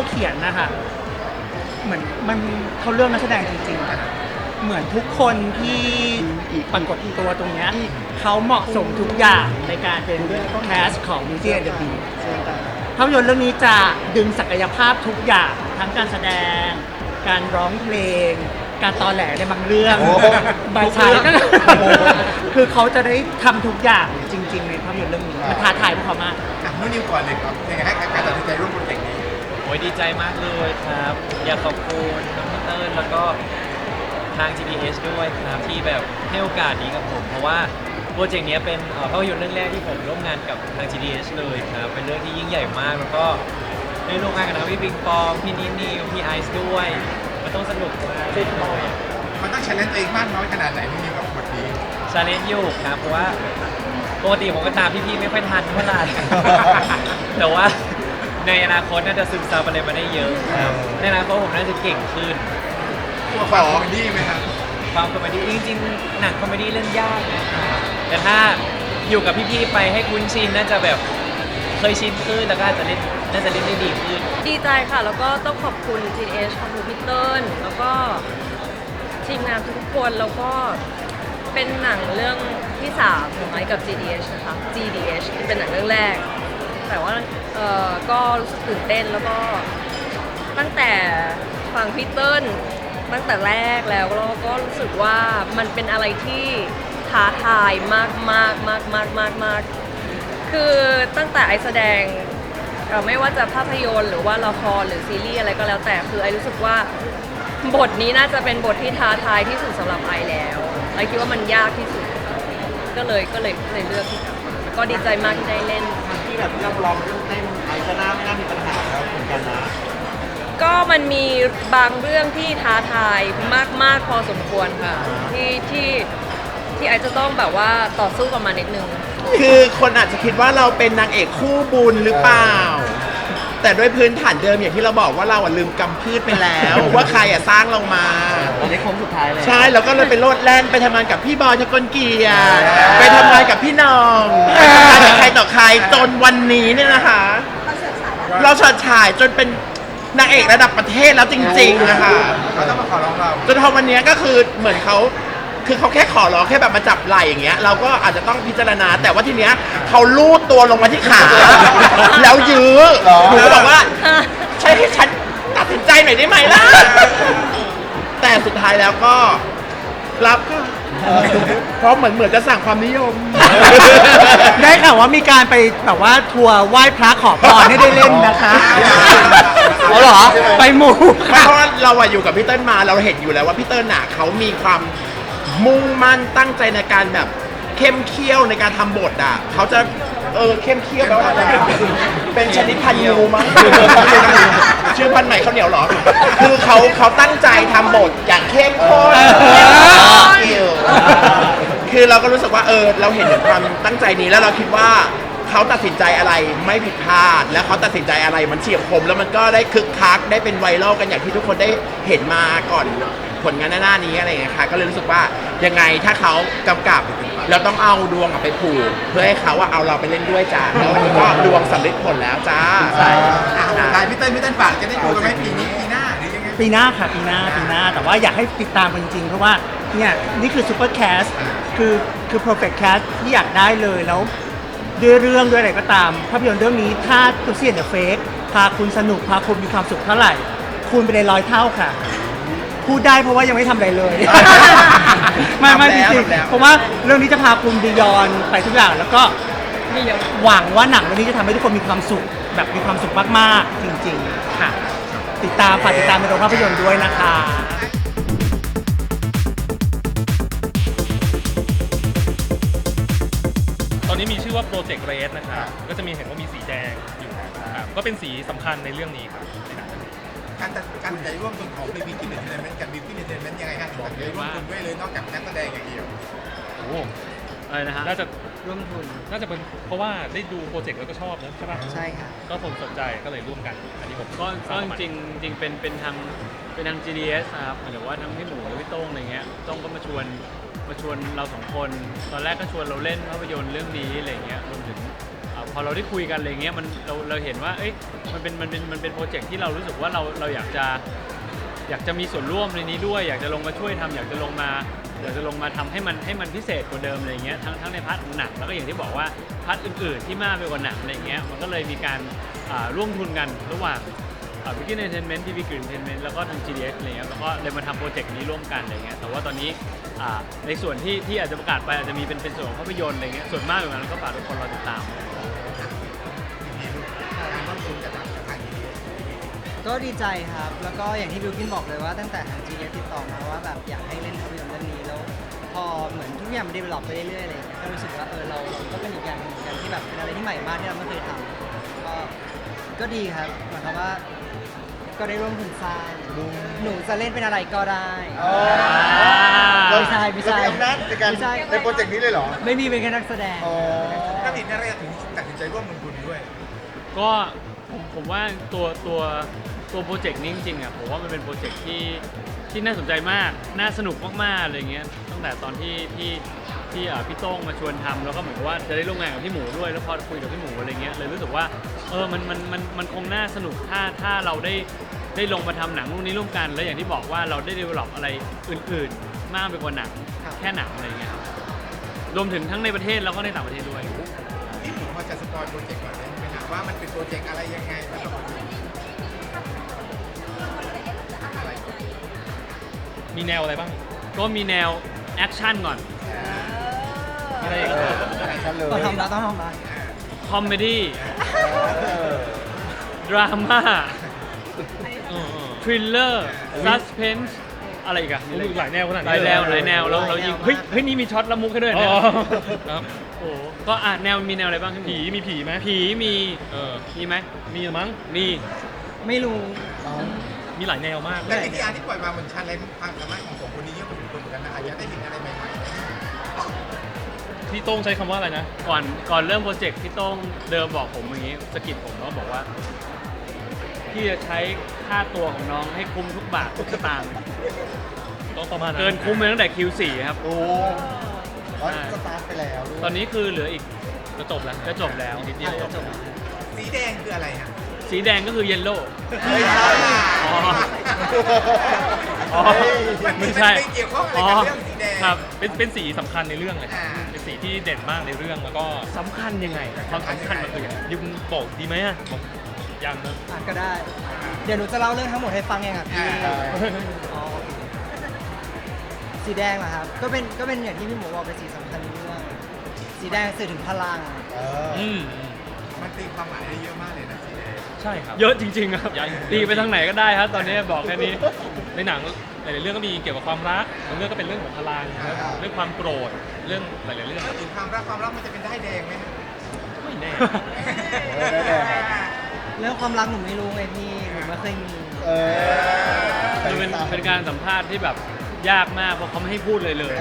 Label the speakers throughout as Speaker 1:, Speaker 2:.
Speaker 1: บทที่เราเขียนนะคะเหมือนมันเขาเลือกนักแสดงจริงๆอะเหมือนทุกคนที่ปรากฏตัวตรงเนี้ยเขาเหมาะสมทุกอย่างในการเป็นแคสของ Beauty and the Beast ภาพยนตร์เรื่องนี้จะดึงศักยภาพทุกอย่างทั้งการแสดง การร้องเพลง การตอแหลในบางเรื่อง
Speaker 2: โอ้
Speaker 1: บางฉาก
Speaker 2: ทุกเรื่องโอ้โห
Speaker 1: คือเขาจะได้ทำทุกอย่างจริง ๆ ในภาพยนตร์เรื่องนี้มันท้าทายพวกเขามาก
Speaker 2: อะนุ่นนิวก่อนเลยครับยังไงให้การตัดสินใจร่วมโปรเจกต์นี้
Speaker 3: โอ้ยดีใจมากเลยครับ อยากขอบคุณทั้งพี่เติ้ลแล้วก็ทาง GDS ด้วยครับที่แบบให้โอกาสนี้กับผม เพราะว่าโปรเจกต์เนี้ยเป็นเอ่อภาพยนตร์เรื่องแรกที่ผมร่วมงานกับทาง GDS เลยครับเป็นเรื่องที่ยิ่งใหญ่มากแล้วก็ได้ร่วมงานกับทั้งพี่ปิงปองพี่นิดนิวพี่ไอซ์ด้วยมันต้องสนุกมากเลย
Speaker 2: มันต้องชนะตัวเองมากน้อยขนาดไหนนุ่นนิวกับบทนี้
Speaker 3: ชาเลนจ์อยู่ครับเพราะว่าปกติผมก็ตามพี่ๆไม่ค่อยทันเท่าไหร่ แต่ว่า ในอนาคตน่าจะซึมซับอะไรมาได้เยอะครับในอนาคตผมน่าจะเก่งขึ้น
Speaker 2: ตัวฝาคอมเมดี้ไหมครับ
Speaker 3: ความคอมเมดี้จริงๆหนังคอมเมดี้เล่นยากนะครับแต่ถ้าอยู่กับพี่ๆไปให้คุ้นชินน่าจะแบบเคยชินขึ้นแล้วก็อาจจะเล่นน่าจะเล่นได้ดีขึ้น
Speaker 4: ดีใจค่ะ แล้วก็ต้องขอบคุณ GDS ขอบคุณพี่เติ้ลแล้วก็ทีมงานทุกคนแล้วก็เป็นหนังเรื่องที่สามของไอ้กับ GDS นะคะ GDS ที่เป็นหนังเรื่องแรก แต่ว่า เอ่อก็รู้สึกตื่นเต้นแล้วก็ตั้งแต่ฟังพี่เติ้ลตั้งแต่แรกแล้วแล้วก็รู้สึกว่ามันเป็นอะไรที่ท้าทายมากมากมากมากมากมากคือตั้งแต่ไอแสดงเอ่อไม่ว่าจะภาพยนตร์หรือว่าละครหรือซีรีส์อะไรก็แล้วแต่คือไอรู้สึกว่าบทนี้น่าจะเป็นบทที่ท้าทายที่สุดสำหรับไอแล้วไอคิดว่ามันยากที่สุด ก็เลยก็เลยเลยเลือกที่จะมาก็ดีใจมากที่ได้เล่น
Speaker 5: ที่แบบนักร้องเรื่องเต้น ไอ้ก็น่าไม่น่ามีปัญหาแล้วเหมือนกันนะ
Speaker 4: ก็มันมีบางเรื่องที่ท้าทายมาก ๆ พอสมควรค่ะที่ที่ที่ไอจะต้องแบบว่าต่อสู้กับมันนิดนึง
Speaker 5: คือคนอาจจะคิดว่าเราเป็นนางเอกคู่บุญหรือเปล่า แต่ด้วยพื้นฐานเดิมอย่างที่เราบอกว่าเราอะลืมกำพืชไปแล้ว ว่าใครอะสร้างเรามา
Speaker 1: ตอนนี้โค้งสุดท้ายเลย
Speaker 5: ใช่แล้วก็เลยไปโลดแล่นไปทำงานกับพี่บอยทะกลเกียรติไปทำงานกับพี่หน้องไปทำงานกับใครต่อใครจนวันนี้เนี่ยนะคะ เราเฉิดฉายจนเป็นนางเอกระดับประเทศแล้วจริงๆนะคะ
Speaker 2: เขาต้องมาขอร้องเรา
Speaker 5: จนพอวันเนี้ยก็คือเหมือนเขาคือเขาแค่ขอร้องแค่แบบมาจับไหล่อย่างเงี้ยเราก็อาจจะต้องพิจารณา แต่ว่าทีเนี้ยเขาลูดตัวลงมาที่ขา แล้วยื้อ
Speaker 2: หรอ
Speaker 5: หนูก็บอกว่าใช่ให้ฉันตัดสินใจหน่อยได้ไหมล่ะ แต่สุดท้ายแล้วก็รับค่ะ เพราะเหมือนเหมือนจะสั่งความนิยม
Speaker 1: ได้ข่าวว่ามีการไปแบบว่าทัวร์ไหว้พระขอพรให้ได้เล่นนะคะเอาเหรอ ไปหมู่
Speaker 5: เพ
Speaker 1: ค่ะ
Speaker 5: ราะว่าเราอะอยู่กับพี่เติ้ลมาเราเห็นอยู่แล้วว่าพี่เติ้ลน่ะเขามีความมุ่งมั่นตั้งใจในการแบบ เข้มเคี่ยวในการทำบทอะเขาจะเออเข้มเคี่ยวแปลว่าอะไรเป็นชนิดพันธุ์งูมั้งชื่อพันธุ์ใหม่ข้าวเหนียวเหรอ คือเขาเขาตั้งใจทำบทอย่างเข้มข้นคือเราก็รู้สึกว่าเออ เราเห็นถึงความตั้งใจนี้แล้วเราคิดว่าเขาตัดสินใจอะไรไม่ผิดพลาด แล้วเขาตัดสินใจอะไรมันเฉียบคม แล้วมันก็ได้คึกคักได้เป็นไวรัลกันอย่างที่ทุกคนได้เห็นมาก่อนผลงานหน้านี้อะไรอย่างเงี้ยค่ะก็เลยรู้สึกว่ายังไงถ้าเขากำกับ เราต้องเอาดวงอะไปผูก เพื่อให้เขาว่าเอาเราไปเล่นด้วยจ้าแล้ววันนี้ก็ดวงสำเร็จผลแล้วจ้า
Speaker 2: อะสุดท้ายพี่เต้นพี่เต้นฝากจะได้ดูกันไหมปีนี้ปีหน้าหรือยังไง
Speaker 1: ปีหน้าค่ะปีหน้าปีหน้าแต่ว่าอยากให้ติดตามกันจริงๆ เพราะว่าเนี่ยนี่คือซูเปอร์แคสคือคือ perfect cast ที่อยากได้เลยแล้วด้วยเรื่องด้วยอะไรก็ตาม ภาพยนตร์เรื่องนี้ถ้าตัวเสียนเดอะเฟกพาคุณสนุกพาคุณมีความสุขเท่าไหร่คูณไปในร้อยเท่าค่ะ พูดได้เพราะว่ายังไม่ทำอะไรเลย ไม่ไม่จ
Speaker 5: ทำแล้ว
Speaker 1: ริง
Speaker 5: ทำแล้ว
Speaker 1: ๆเพราะว่าเรื่องนี้จะพาคุณบียอนไปทุกอย่างแล้วก็หวังว่าหนังเรื่องนี้จะทำให้ทุกคนมีความสุขแบบมีความสุขมากๆ จริงๆค่ะ ติดตามฝากติดตามในโรงภาพยนตร์ด้วยนะคะ
Speaker 6: ตอนนี้มีชื่อว่า Project Red นะครับก็จะมีเห็นว่ามีสีแดงอยู่นะครับก็เป็นสีสำคัญในเรื่องนี้ครับ
Speaker 2: การตัดการตัดใจร่วมทุนของบีบีกินเอนเตอร์เทนเมนต์กับบีบีกินเอนเตอร์เทนเมนต์ยังไงครับบอกเลยร่วมทุนด้วยเลยนอกจากนักแสดงอย่างเดียว
Speaker 6: โอ้โห
Speaker 3: อะไรนะฮะ
Speaker 6: น่าจะ
Speaker 3: ร่วมทุน
Speaker 6: น่าจะเป็นเพราะว่าได้ดูโปรเจกต์แล้วก็ชอบนะใช่ปะ
Speaker 1: ใช่ค่ะ
Speaker 6: ก็คนสนใจก็เลยร่วมกัน อันนี้ผม
Speaker 3: ก็ก็
Speaker 6: สา
Speaker 3: จ
Speaker 6: มารถ
Speaker 3: ริงๆจริงๆเป็นเป็นทางเป็นทาง GDS นะครับหรือว่าทั้งพี่หมูและพี่โต้งอะไรเงี้ยโต้งก็มาชวนมาชวนเราสองคน ตอนแรกก็ชวนเราเล่นภาพยนตร์เรื่องนี้อะไรเงี้ยรวมถึงอ่าผ
Speaker 7: พอเราได้คุยกันอะไรเงี้ยมันเราเราเห็นว่าเอ้ยมันเป็นมันเป็นมันเป็นโปรเจกต์ที่เรารู้สึกว่าเราเราอยากจะอยากจะมีส่วนร่วมในนี้ด้วย อยากจะลงมาช่วยทำอยากจะลงมาอยากจะลงมาทำให้มันให้มันพิเศษกว่าเดิมอะไรเงี้ยทั้งทั้งในพาร์ทของหนังแล้วก็อย่างที่บอกว่าพาร์ทอื่นๆที่มากไปกว่าหนังอะไรเงี้ยมันก็เลยมีการร่วมทุนกันระหว่างบิกินเอนเตอร์เทนเมนต์ทีวีกรีนเอนเตอร์เทนเมนต์แล้วก็ทาง GDS อะไรเงี้ยแล้วก็เลยมาทำโปรเจกต์นี้ร่วมกันอะไรเงี้ยแต่ว่าตอนนี้ในส่วนที่ที่อาจจะประกาศไปอาจจะมีเป็นเป็นส่วนของภาพยนตร์อะไรเงี้ยส่วนมากอย่างนั้นก็ฝากทุกคนรอติดตาม
Speaker 2: ก็
Speaker 8: ดีใจครับ แล้วก็อย่างที่บิวกินบอกเลยว่าตั้งแต่ทาง g ีติดต่อมาว่าแบบอยากให้เล่นภาพยนตร์เรื่องนี้แล้ว พอเหมือนทุกอย่างมันดีเวลลอปไปเรื่อยๆอะไรอย่างเงี้ยก็รู้สึกว่าเออเราเราก็เป็นอีกอย่างหนึ่งเหมือนกันที่แบบเป็นอะไรที่ใหม่มากที่เราไม่เคยทำก็ก็ดีครับหมายความว่า ก็ได้ร่วมทุนสร้างหนูจะเล่นเป็นอะไรก็ได้ไม่ใช่ไม่ใช่
Speaker 2: เรามีอำนาจในการ
Speaker 8: ไม่ใช่
Speaker 2: ในโปรเจกต์นี้เลยเหรอ
Speaker 8: ไม่มีเป็นแค่นักแสดง
Speaker 2: ถ้าผิดอะไรถึงตัดสินใจร่วมลงทุนด้วย
Speaker 7: ก็ผมผมว่าตัวตัว ตัวโปรเจกต์นี้จริงๆอะผมว่ามันเป็นโปรเจกต์ที่ที่น่าสนใจมาก น่าสนุกมากๆอะไรเงี้ย ตั้งแต่ตอนที่ที่ที่อ่าพี่โต้งมาชวนทำแล้วก็เหมือนกับว่าจะได้ร่วมงานกับพี่หมูด้วย แล้วพอคุยกับพี่หมูอะไรเงี้ยเลยรู้สึกว่าเออมันมันมันมันคงน่าสนุกถ้าถ้าเราได้ได้ลงมาทำหนังรุ่นนี้ร่วมกัน แล้วอย่างที่บอกว่าเราได้ develop อะไรอื่น ๆ มากไปกว่าหนัง
Speaker 8: ครับ
Speaker 7: แค่หนังอะไรเงี้ยครับรวมถึงทั้งในประเทศแล้วก็ในต่างประเทศด้วย
Speaker 2: ที่ผมพอจะสปอยโปรเจกต์ก่อนได้ไหมครับว่ามันเป็นโปรเจกต์อะไรยังไงสำหรับ
Speaker 9: มีแนวอะไรบ้าง
Speaker 7: ก็มีแนวแอคชั่นก่อน
Speaker 9: มีอะไรอีก
Speaker 2: อะไรกันเลย
Speaker 8: ต้องทำแล้วต้องทำแล้ว
Speaker 7: คอมเมดี้ดราม่า
Speaker 9: เออเออ
Speaker 7: ทริลเลอร์ซัสเพนส์อะไรอีกอะ
Speaker 9: โอ้โหหลายแนวขนาด
Speaker 7: ห
Speaker 9: นี้
Speaker 7: ลายแนว
Speaker 9: เลย
Speaker 7: หลายแนวแล้วเรายิงเฮ้ยเฮ้ยนี่มีช็อตละมุกให้ด้วย
Speaker 9: อ๋
Speaker 7: นะ
Speaker 9: อครับ
Speaker 7: โอ้โหก็อะแนวมีแนวอะไรบ้างพี่ห
Speaker 9: ผีมีผีไหม
Speaker 7: ผีมี
Speaker 9: เออ
Speaker 7: มีไหม
Speaker 9: มีมั้ง
Speaker 7: มี
Speaker 8: ไม่รู้
Speaker 9: มีหลายแนวมาก
Speaker 2: และที่อาร์ที่ปล่อยมามันชันเลนความสามารถของผมคนนี้เยอะพอสมควรเหมือนกันนะอาจจะได้เห็นอะไรใหม่
Speaker 9: พี่โต้งใช้คำว่าอะไรนะ
Speaker 7: ก่อนก่อนเริ่มโปรเจกต์พี่โต้องเดิมบอกผมอย่างนี้สะกิดผมแล้วบอกว่าพี่จะใช้ค่าตัวของน้องให้คุ้มทุกบาททุกสตางค์
Speaker 9: ต้องประมาณ
Speaker 7: เกินคุ้มไปตั้งแต่ Q4 ครับ
Speaker 2: ๆโอ้ก็สตาร์ทไปแล้วด้วย
Speaker 7: ตอนนี้คือเหลืออีก
Speaker 9: จะจบแล้ว
Speaker 7: จะจบแล้ว
Speaker 9: อีกนิดเดียว
Speaker 8: จบ
Speaker 2: สีแดงคืออะไรฮะ
Speaker 7: สีแดงก็คือเยลโล่
Speaker 2: ไม่ใช่
Speaker 7: อ๋ออ๋อ
Speaker 2: มัน
Speaker 7: ไม่
Speaker 2: ไม่
Speaker 7: ใช่
Speaker 2: ใช่เกี่ยวข้องอะไรกับเรื่องสีแดง
Speaker 7: ครับ
Speaker 9: เป็นเป็นสีสำคัญในเรื่องเลย
Speaker 2: อ่า
Speaker 9: เป็นสีที่เด่นมากในเรื่องแล้วก็
Speaker 7: สำคัญยังไง
Speaker 9: ความสำคัญมันคืออย่างยิมบอกดีไหมอะบอกยังนะ
Speaker 8: อะก็ได้ เดี๋ยวหนูจะเล่าเรื่องทั้งหมดให้ฟังเองครับพี่
Speaker 2: อ่า
Speaker 8: อ๋อโอเคสีแดงเหรอครับ ก็เป็นก็เป็นอย่างที่พี่หมูบอกเป็นสีสำคัญในเรื่องสีแดงสื่อถึงพลัง
Speaker 2: เออ
Speaker 9: อืมอืม
Speaker 2: มันตีความหมายได้เยอะมากเลยนะสีแดง
Speaker 9: ใช่ครับ
Speaker 7: เยอะจริง ๆ ครับ
Speaker 9: เยอะ
Speaker 7: ตีไปทางไหนก็ได้ครับ ตอนนี้บอกแค่นี้
Speaker 9: ในหนังหลายๆเรื่องก็มีเกี่ยวกับความรักบางเรื่องก็เป็นเรื่องของพลัง
Speaker 2: อ่า
Speaker 9: เรื่องความโกรธเรื่องหลายๆเรื่อง
Speaker 2: ถ้าถึงความรักความรักมันจะเป็นได้ายแดงไหมฮะ
Speaker 9: ไม่แน่
Speaker 8: เรื่องความรักหนูไม่รู้ไงพี่หนูไม่เคยมี
Speaker 2: เออ
Speaker 7: มันเป็นเป็นการสัมภาษณ์ที่แบบยากมากเพราะเขาไม่ให้พูดเลยเลย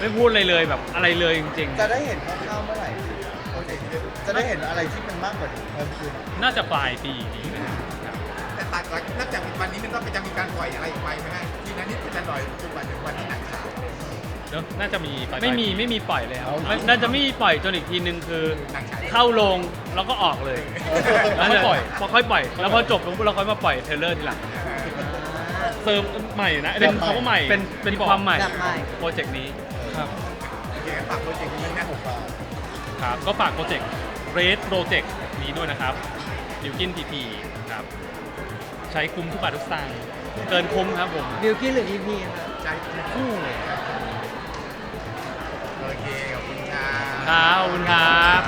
Speaker 7: ไม่พูดเลยเลยแบบอะไรเลยจริง
Speaker 2: จะได้เห็นคร่าวๆเมื่อไหร่โปรเจกต์นี้ จะได้เห็นอะไรที่มันมากกว่านี้เพิ่มขึ้น
Speaker 9: น่าจะปลายปีนี้นะครับ
Speaker 2: แต่ตัดหลังนอกจากวันนี้มันก็จะมีการปล่อยอะไรอีกไปไหมฮะทีนั้นนิดจะหน่อยจนกว่าถึงวันที่หนังฉาย
Speaker 9: เนอะน่าจะมีปลาย
Speaker 7: ๆไม่มี
Speaker 9: ปลายปี
Speaker 7: ไม่มีปล่อยเลยครับ
Speaker 2: เอา
Speaker 7: ไม่น่าจะไม่มีปล่อยจนอีกทีนึงคือ
Speaker 2: หนังฉาย
Speaker 7: เข้าโรงแล้วก็ออกเลย
Speaker 9: แล้วค่อยปล่อย
Speaker 7: พอค่อยปล่อย แล้วพอจบปุ๊บเราค่อยมาปล่อยเทรลเลอร์ทีหลัง
Speaker 9: เติมใหม่นะเป็นเขาก็ใหม่
Speaker 7: เป็นเป็น
Speaker 9: ที่บอก
Speaker 7: ความใหม่
Speaker 8: แบบใหม่
Speaker 7: โปรเจกต์นี้
Speaker 9: ครับ
Speaker 2: โอเคงั้นฝากโปรเจกต์นี้นะผมฝาก
Speaker 9: ครับก็ฝากโปรเจกต์ Red Project นี้ด้วยนะครับบิวกินพีพีครับ ใช้คุ้มทุกบาททุกสตางค์
Speaker 7: เกินคุ้มครับผม
Speaker 8: บิวกิ้นหรืออีพีครับ
Speaker 2: ใจคู่เลยโอเค ขอบคุณครับ
Speaker 7: ครับขอบคุณครับ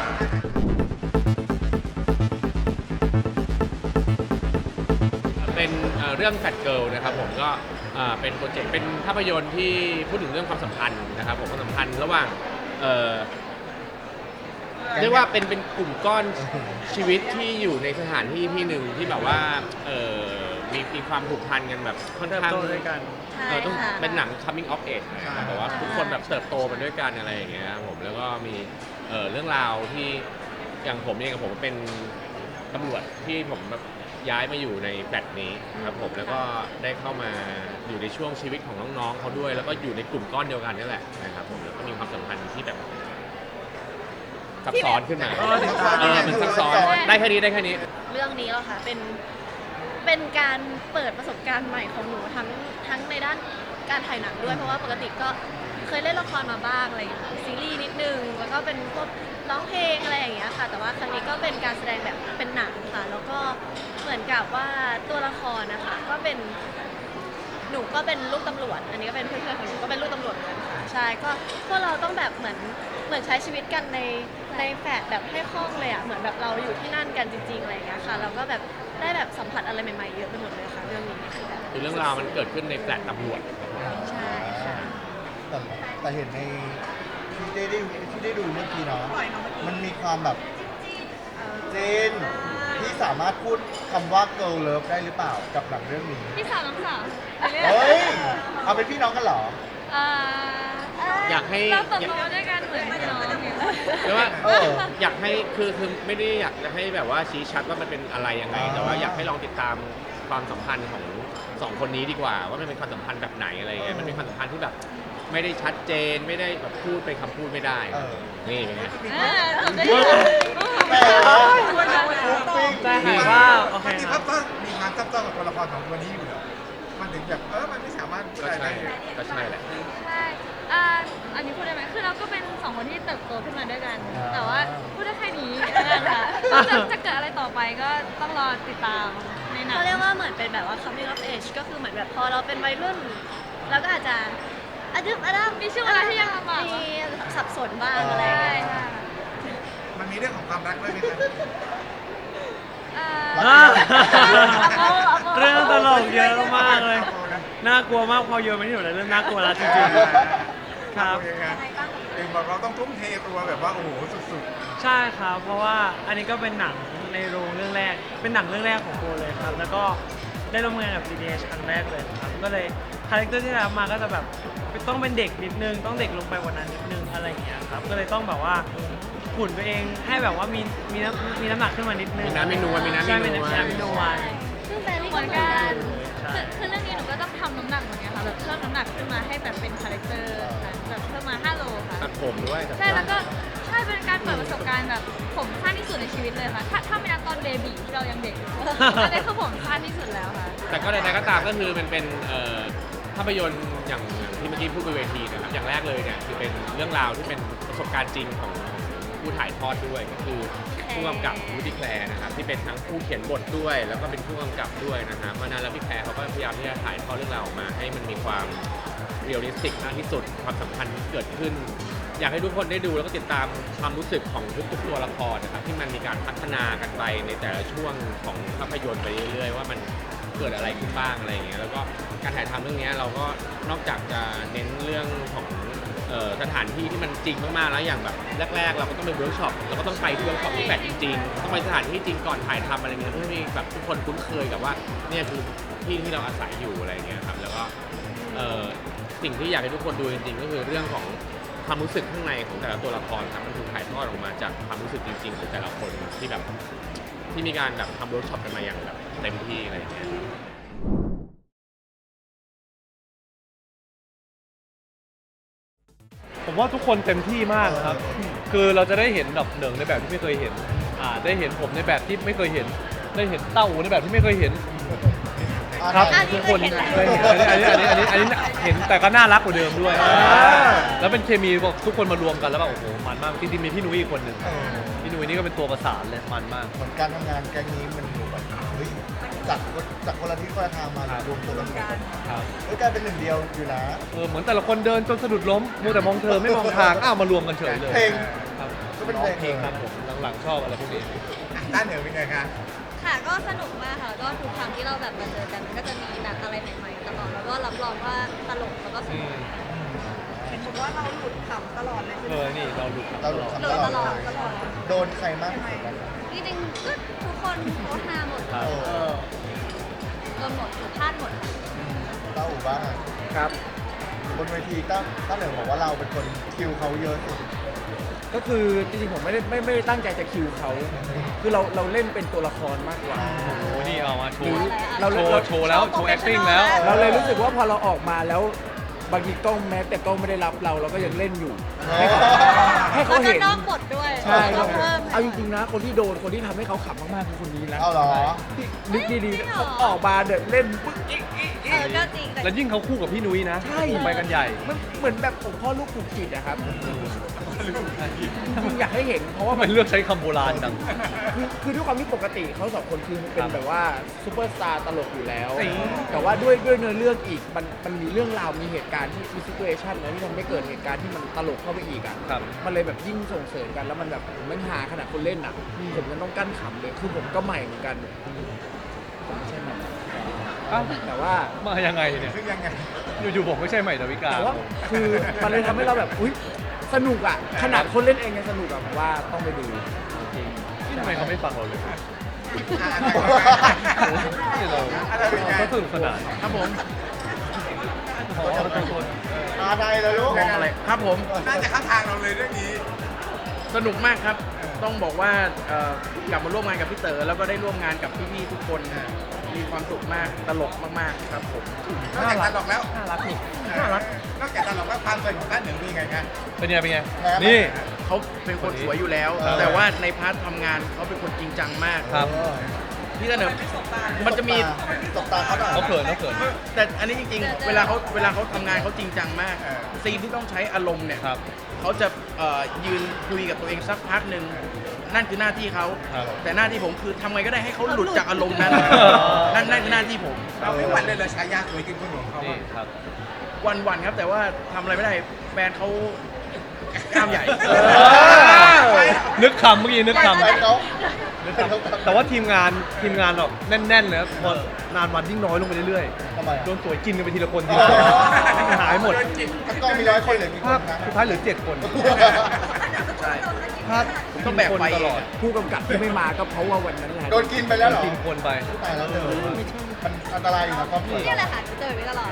Speaker 10: เป็นเอ่อเรื่องแฟ t เกิลนะครับผมก็เอ่อเป็นโปรเจกต์เป็นภาพยนตร์ที่พูดถึงเรื่องความสัมพันธ์นะครับผมความสัมพันธ์ระหว่างเอ่อ เรียกว่าเป็นเป็นกลุ่มก้อนชีวิตที่อยู่ในสถานที่ที่หนึ่งที่แบบว่าเอ่อมีมีความผูกพันกันแบบค่อนข้าง
Speaker 7: เติบโตด้วยกัน
Speaker 10: เออต้องเป็นหนัง coming of age นะครับแบบว่าทุกคนแบบเติบโตไปด้วยกันอะไรอย่างเงี้ยครับผมแล้วก็มีเอ่อเรื่องราวที่อย่างผมเองกับผมเป็นตำรวจที่ผมแบบย้ายมาอยู่ในแฟลตนี้ครับผมแล้วก็ได้เข้ามาอยู่ในช่วงชีวิตของน้องๆเขาด้วย แล้วก็อยู่ในกลุ่มก้อนเดียวกันนี่แหละนะครับผมแล้วก็มีความสัมพันธ์ที่แบบ ซับซ้อนขึ้นมา
Speaker 6: เออ
Speaker 10: เออมันซับซ้อนได้แค่นี้ได้แค่นี้
Speaker 11: เรื่องนี้แล้วค่ะเป็นเป็นการเปิดประสบการณ์ใหม่ของหนูทั้งทั้งในด้านการถ่ายหนังด้วย เพราะว่าปกติก็เคยเล่นละครมาบ้างอะไรอย่างเงี้ยซีรีส์นิดนึงแล้วก็เป็นพวกร้องเพลงอะไรอย่างเงี้ยค่ะ แต่ว่าครั้งนี้ก็เป็นการแสดงแบบเป็นหนังค่ะ แล้วก็เหมือนกับว่าตัวละครนะคะก็เป็น หนูก็เป็นลูกตำรวจ อันนี้ก็เป็นเพื่อนๆของหนูก็เป็นลูกตำรวจเหมือนกันค่ะใช่ก็พวกเราต้องแบบเหมือนเหมือนใช้ชีวิตกันใน ในแฟลตแบบให้คล่องเลยอะเหมือนแบบเราอยู่ที่นั่นกันจริงๆอะไรอย่างเงี้ยค่ะเราก็แบบได้แบบสัมผัสอะไรใหม่ๆเยอะไปหมดเลยค่ะเรื่องนี้คือแบบ
Speaker 10: คือเรื่องราวมันเกิดขึ้นในแฟลตตำรวจ
Speaker 11: ใช่ค่ะ
Speaker 12: แต่แต่เห็นในที่ได้ได้ที่ได้ดูเมื่อกี้เนาะมันมีความแบบเจนที่สามารถพูดคำว่า girl love ได้หรือเปล่ากับหนังเรื่องนี้
Speaker 11: พี่สาวน้องสาว
Speaker 12: เฮ้ยเอาเป็นพี่น้องกันเหรอ
Speaker 10: อ ยากให้
Speaker 11: เราเติบโตด้วยกันเหมือนพี่น้องเนี่ย
Speaker 10: หรือว่า
Speaker 12: เออ
Speaker 10: อยากให้คือคือไม่ได้อยากจะให้แบบว่าชี้ชัดว่ามันเป็นอะไรยังไง แต่ว่าอยากให้ลองติดตามความสัมพันธ์ของสองคนนี้ดีกว่า ว่ามันเป็นความสัมพันธ์แบบไหนอะไรเงี้ยมันเป็นความสัมพันธ์ที่แบบไม่ได้ชัดเจนไม่ได้แบบพูดเป็นคำพูดไม่ได้
Speaker 12: เออ
Speaker 10: นี่เป็นไง
Speaker 12: แหมฟุ้งฟิ้ง
Speaker 13: แต่ถามว่าโอเค
Speaker 2: มันมี
Speaker 13: ค
Speaker 2: ซั
Speaker 13: รั
Speaker 2: บบซ้อนมีความซับซ้อนกับตัวละครของตัวนี้อยู่เหรอมัน ถึงแบบเออมันไม่สามารถพูด
Speaker 10: ก็
Speaker 2: อะไร
Speaker 10: ใช่
Speaker 2: ได้เลย
Speaker 10: ก็ใช่แหละ
Speaker 11: ใช่อ่าอันนี้พูดได้ไหมคือเราก็เป็นสองคนที่เติบโตขึ้นมาด้วยกันแต่ว่าพูดได้แค่นี้นะคะจะจะเกิดอะไรต่อไปก็ต้องรอติดตามในหนัง เขาเรียกว่าเหมือนเป็นแบบว่า coming of age ก็คือเหมือนแบบพอเราเป็นวัยรุ่นเราก็อาจจะอะดึบอะดับมีช่วงเวลาที่ยังมีสับสนบ้างอะไรอย่างเงี้ย
Speaker 2: มันมีเรื่องของความรักด้วยไหมครับ
Speaker 13: อ่าเรื่องตลกเยอะมากเลย น่ากลัวมากพอโยนไปที่หนูเลยเริ่มน่ากลัวแล้วจริงๆ ครับ
Speaker 2: โอเคครับเองบอกเราต้องทุ่มเทตัวแบบว่าโอ้โหสุด
Speaker 13: ใช่ครับ เพราะว่าอันนี้ก็เป็นหนังในโรงเรื่องแรก เป็นหนังเรื่องแรกของโบเลยครับ แล้วก็ได้ร่วมงานกับ DDH ครั้งแรกเลยครับ ก็เลยคาแรคเตอร์ที่ได้รับมาก็จะแบบต้องเป็นเด็กนิดนึง ต้องเด็กลงไปกว่านั้นนิดนึงอะไรอย่างเงี้ยครับ ก็เลยต้องแบบว่าหุ่นตัวเองให้แบบว่ามีมีน้ำมีน้ำหนักขึ้นมานิดนึง
Speaker 10: มีน้ำมีนวลมีน้ำมีนวล
Speaker 13: ใช่มีน้ำมีนวล
Speaker 11: ซึ่งแฟรรี่ก็เหมือนกัน
Speaker 13: ใช่
Speaker 11: คือคือเรื่องนี้หนูก็ต้องทำน้ำหนักเหมือนกันค่ะแบบเพิ่มน้ำหนักขึ้นมาให้แบบเป็นคาแรคเตอร์ค่ะแบบเพิ่มมา5โลค่ะ
Speaker 10: ตัดผมด้วยตัดผม
Speaker 11: ใช่แล้วก็ใช่เป็นการเปิดประสบการณ์แบบผมสั้นที่สุดในชีวิตเลยค่ะ ถ้าถ้าไม่นับตอนเบบีที่เรายังเด็กอันนี้คือผมสั้นที่สุดแล้วค่ะ
Speaker 10: แต่ก็ใดๆก็ตามก็คือมันเป็นเอ่อภาพยนตร์อย่างอย่างที่เมื่อกี้พูดบนเวทีนะครับอย่างแรกเลยเนี่ยคือเป็นเรื่องราวที่เป็นประสบการณ์จริงของ ผู้ถ่ายทอดด้วยก็คือผู้กำกับวูดี้แคลร์นะครับที่เป็นทั้งผู้เขียนบทด้วย แล้วก็เป็นผู้กำกับด้วยนะครับเพราะฉะนั้นแล้วพี่แคลร์เขาก็พยายามที่จะถ่ายทอดเรื่องราวออกมา ให้มันมีความเรียลลิสติกมากที่สุดความสัมพันธ์ที่เกิดขึ้น อยากให้ทุกคนได้ดูแล้วก็ติดตามความรู้สึกของทุกๆตัวละครนะครับที่มันมีการพัฒนากันไปในแต่ละช่วงของภาพยนตร์ไปเรื่อยๆว่ามันเกิดอะไรขึ้นบ้างอะไรอย่างเงี้ยแล้วก็การถ่ายทำเรื่องเนี้ยเราก็นอกจากจะเน้นเรื่องของ เอ่อสถานที่ที่มันจริงมากๆแล้วอย่างแบบแรกๆ เราก็ต้องไปเวิร์กช็อปเราก็ต้องไปที่เวิร์กช็อปที่แบบจริงๆต้องไปสถานที่จริงก่อนถ่ายทำอะไรเงี้ยเพื่อให้แบบทุกคนคุ้นเคยกับว่าเนี่ยคือที่ที่เราอาศัยอยู่อะไรเงี้ยครับแล้วก็เอ่อสิ่งที่อยากให้ทุกคนดูจริงๆ ก็คือเรื่องของความรู้สึกข้างในของแต่ละตัวละครครับมันถูกถ่ายทอดออกมาจากความรู้สึกจริงๆของแต่ละคนที่แบบที่มีการแบบทำเวิร์กช็อปกันมาอย่างแบบเต็มที่อะไรอย่างเงี้ย
Speaker 6: ผมว่าทุกคนเต็มที่มากครับ คือเราจะได้เห็นแบบเหนิงในแบบที่ไม่เคยเห็น อ่า ได้เห็นผมในแบบที่ไม่เคยเห็น ได้เห็นเต้าหูในแบบที่ไม่เคยเห็น ครับ
Speaker 11: อันนี้
Speaker 6: ทุกคน
Speaker 11: เคยเห็นแล้ว
Speaker 6: เคยเห็นอันนี้อันนี้อันนี้อันนี้อันนี้เห็นแต่ก็น่ารักกว่าเดิมด้วย แล้วเป็นเคมีแบบทุกคนมารวมกันแล้วแบบโอ้โหมันมากจริงๆมีพี่นุ้ยอีกคนหนึ่ง
Speaker 12: เออ
Speaker 6: พี่นุ้ยนี่ก็เป็นตัวประสานเลยมันมาก
Speaker 12: เหมือนการทำงานแก๊งนี้มันดูแบบเฮ้ย จากจากคนละทิศคนละทางมารวมตัวกันอยู่
Speaker 6: ครับ
Speaker 12: เฮ้ยกลายเป็นหนึ่งเดียวอยู่นะ
Speaker 6: เออเหมือนแต่ละคนเดินจนสะดุดล้มมัวแต่มองเธอไม่มองทางอ้าวมารวมกันเฉยเลย
Speaker 12: เพลง
Speaker 6: ครับ
Speaker 12: ก็เป็นเพลง
Speaker 6: ครับผมหลังๆชอบอะไรพวกนี้
Speaker 2: ๆอะด้านเหนือเป็นไงคะ
Speaker 11: ค่ะก็สนุกมากค่ะก็ทุกครั้งที่เราแบบมาเจอกันมันก็จะมีแบบอะไรใหม่ๆตลอดแล้วก็รับรองว่าตลกแล้วก็ส
Speaker 6: อื
Speaker 11: นุก
Speaker 6: ม
Speaker 11: เห็นบอกว่าเราหลุดขำตลอดเลย
Speaker 6: เออนี่เราหลุด
Speaker 12: เราหลุด
Speaker 11: หลุดตลอดตลอด
Speaker 12: โดนใครมากที่สุดกัน
Speaker 11: จริงๆก็ทุกคนโพสต์ฮาหมด
Speaker 6: ครับ
Speaker 12: เออ
Speaker 11: โด นหมดถูกพลาดหมด
Speaker 12: เต้าอู่บ้างอะ
Speaker 14: ครับ
Speaker 12: บนเวทีต้าต้าเหนึ่งบอกว่าเราเป็นคนคิวเขาเยอะสุด
Speaker 14: ก็คือจริงๆผมไม่ได้ไม่ไม่ได้ตั้งใจจะคิวเขา คือเราเราเล่นเป็นตัวละครมากกว่า
Speaker 6: โอ้โหนี่เอามาโช
Speaker 14: หรือ
Speaker 6: ว์
Speaker 14: เรา
Speaker 6: โชว์
Speaker 14: เรา
Speaker 6: โชว์แล้ว โชว์ acting แล้ว
Speaker 14: เราเลยรู้สึกว่าพอเราออกมาแล้ว บางทีกล้องแม้แต่กล้องไม่ได้รับเราเราก็ยังเล่นอยู่
Speaker 12: อ๋อ
Speaker 14: ให้เขาให้เขา
Speaker 11: แล้วก็
Speaker 14: เห็น
Speaker 11: นอกบทด้วย
Speaker 14: ใช่
Speaker 11: ต้องเพิ่ม
Speaker 14: เอาจริงๆนะ คนที่โดนคนที่ทำให้เขาขำมากๆคือคนนี้นะ
Speaker 12: เอาเหรอ
Speaker 14: ที่นึกดี
Speaker 11: จริง
Speaker 14: ๆ
Speaker 11: เหรอ
Speaker 14: เขาออกมาเดินเล่นปึ๊กอีกอีก
Speaker 11: เออก็จริงแต่
Speaker 6: แล้วยิ่งเขาคู่กับพี่นุ้ยนะ
Speaker 14: ใช่
Speaker 6: ไปกันใหญ่
Speaker 14: มันเหมือนแบบผมพ่อลูกผูกจิตอะครับ จริงๆอยากให้เห็นเพราะว่า
Speaker 6: ว่ามันเลือกใช้คำโบราณจัง
Speaker 14: คือคือด้วยความที่ปกติเขาสองคนคือเป็
Speaker 6: ครั
Speaker 14: น
Speaker 6: บ
Speaker 14: แบบว่าซูเปอร์สตาร์ตลกอยู่แล้ว
Speaker 6: จริง
Speaker 14: แต่ว่าด้วยด้วยเนื้อเรื่องอีกมันมันมีเรื่องราวมีเหตุการณ์ที่มีซิ t u เอชันนะที่ทำให้เกิดเหตุการณ์ที่มันตลกเข้าไปอีกอะ
Speaker 6: ครับ
Speaker 14: มันเลยแบบยิ่งส่งเสริมกันแล้วมันแบบผมมันหาขนาดคนเล่นอะผมยังต้องกั้นขำเลยคือผมก็ใหม่เหมือนกันผมไม่ใช่ใหม่
Speaker 6: อ้าว
Speaker 14: แต่ว่า
Speaker 6: มายังไงเนี่ย
Speaker 2: ซึ่งยังไง
Speaker 6: อยู่ๆผมไม่ใช่ใหม่ดาวิกา
Speaker 14: แต่ว่าคือมันเลยทำให้เราแบบอุ้ย สนุกอะ ขนาดคนเล่นเองยังสนุกอะผมว่าต้องไปดู
Speaker 6: ที่ทำไมเขาไม่ฟังเราเลย
Speaker 2: อะ
Speaker 6: นี่เรา
Speaker 2: อะไรเป็นไง
Speaker 6: ก็สนุกสนาน
Speaker 15: ครับผม
Speaker 6: ขอขอโทษ
Speaker 12: อาไทยเลยลูก
Speaker 15: มองอะไรครับผม
Speaker 2: น่าจะเข้าทางเราเลยเรื่องนี้
Speaker 15: สนุกมากครับ ต้องบอกว่าเอ่อกลับมาร่วมงานกับพี่เต๋อแล้วก็ได้ร่วมงานกับพี่ๆทุกคนนะ มีความสุขมากตลกมากๆครับผม
Speaker 2: นอกจากตลกแล้ว
Speaker 14: น่ารักนี่
Speaker 2: น่ารักนอกจากตลกแล้วความสวยของท่านหนึ่งเป็นยังไงครับ
Speaker 6: เป็นไงเป็นไง
Speaker 12: แพ้ไหม
Speaker 6: นี่
Speaker 15: เขาเป็นคนสวยอยู่แล้ว
Speaker 12: เออ
Speaker 15: แต่ว่าในพาร์ททำงานเขาเป็นคนจริงจังมาก
Speaker 6: ครับ
Speaker 15: พี่เสนอมันจะมี
Speaker 12: ตบตาเขาหน่อย
Speaker 6: เขาเขินเขาเขิน
Speaker 15: แต่อันนี้จริงๆ เวลาเขาเวลาเขาทำงานเขาจริงจังมากซีนที่ต้องใช้อารมณ์เนี่ย
Speaker 6: ครับ
Speaker 15: เขาจะเอ่อยืนคุยกับตัวเองสักพักหนึ่งนั่นคือหน้าที่เขา
Speaker 6: ครับ
Speaker 15: แต่หน้าที่ผมคือทำไงก็ได้ให้เขาหลุดจากอารมณ์นั้นนั่นนั่นคือหน้าที่ผม
Speaker 2: เราไม่หวั่นเลยเหรอฉายาสวยจริงคนของเขา
Speaker 6: นี่
Speaker 2: อะ
Speaker 6: ครับ
Speaker 15: วันวันๆครับ แต่ว่าทำอะไรไม่ได้แฟนเขากล้ามใหญ่
Speaker 6: เออ นึกคำเมื่อกี้นึกคำ
Speaker 12: ไปเขา
Speaker 6: แต่ว่าทีมงานทีมงานแบบแน่นๆเลยครับพอนานวันยิ่งน้อยลงไปเรื่อย
Speaker 12: ทำไม
Speaker 6: ๆ
Speaker 12: อะ
Speaker 6: โดนสวยกินกันไปทีละคนที
Speaker 12: อ๋
Speaker 6: ละ
Speaker 12: อ
Speaker 6: คนหายหมด
Speaker 12: ทั้งกล้องมีร้อยคนเหลือกี่ค
Speaker 6: ภาพ
Speaker 12: นนะ
Speaker 6: สุดท้ายเหลือเจ็ดคน
Speaker 15: ใช่
Speaker 6: ภาพ
Speaker 15: ผมต้องแบกไป
Speaker 6: ตลอด
Speaker 14: ผู้กำกับที่ไม่มาก็เพราะว่าวันนั้นแหละ
Speaker 12: โดนกินไปแล้วเหรอ
Speaker 6: กินคนไป
Speaker 12: ตายแล้วเธอมันอันตรายอยู่นะกล้องสวย
Speaker 11: นี่แหละค่ะเจอไปตลอด